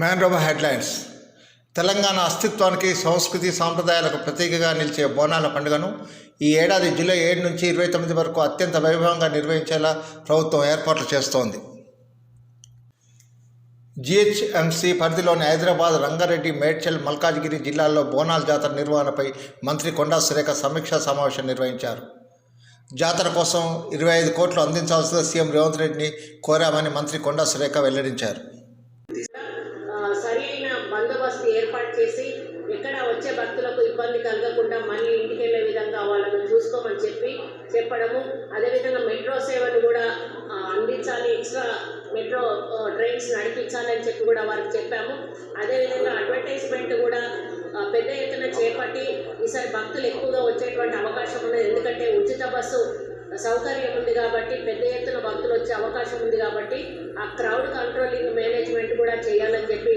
మ్యాన్రోబా headlines. Telangana అస్తిత్వానికి సంస్కృతి సాంప్రదాయాలకు ప్రతీకగా నిలిచే బోనాల పండుగను ఈ ఏడాది జూలై ఏడు నుంచి ఇరవై తొమ్మిది వరకు అత్యంత వైభవంగా నిర్వహించేలా ప్రభుత్వం ఏర్పాట్లు చేస్తోంది. జిహెచ్ఎంసీ పరిధిలోని హైదరాబాద్ రంగారెడ్డి మేడ్చల్ మల్కాజ్గిరి జిల్లాల్లో బోనాల జాతర నిర్వహణపై మంత్రి కొండా సురేఖ సమీక్షా సమావేశం నిర్వహించారు. జాతర కోసం ఇరవై ఐదు కోట్లు అందించాల్సిన సీఎం రేవంత్ రెడ్డిని కోరామని మంత్రి కొండా సురేఖ వెల్లడించారు. సరైన సరి అయిన బందోబస్తు ఏర్పాటు చేసి ఎక్కడ వచ్చే భక్తులకు ఇబ్బంది కలగకుండా మళ్ళీ ఇంటికి వెళ్ళే విధంగా వాళ్ళను చూసుకోమని చెప్పి చెప్పడము. అదేవిధంగా మెట్రో సేవను కూడా అందించాలి ఎక్స్ట్రా మెట్రో ఆ, ట్రైన్స్ నడిపించాలని చెప్పి కూడా వారికి చెప్పాము. అదేవిధంగా అడ్వర్టైజ్మెంట్ కూడా పెద్ద ఎత్తున చేపట్టి ఈసారి భక్తులు ఎక్కువగా వచ్చేటువంటి అవకాశం ఉన్నది. ఎందుకంటే ఉచిత బస్సు సౌకర్యం ఉంది కాబట్టి పెద్ద ఎత్తున భక్తులు వచ్చే అవకాశం ఉంది కాబట్టి ఆ క్రౌడ్ కంట్రోలింగ్ మేనేజ్మెంట్ కూడా చేయాలని చెప్పి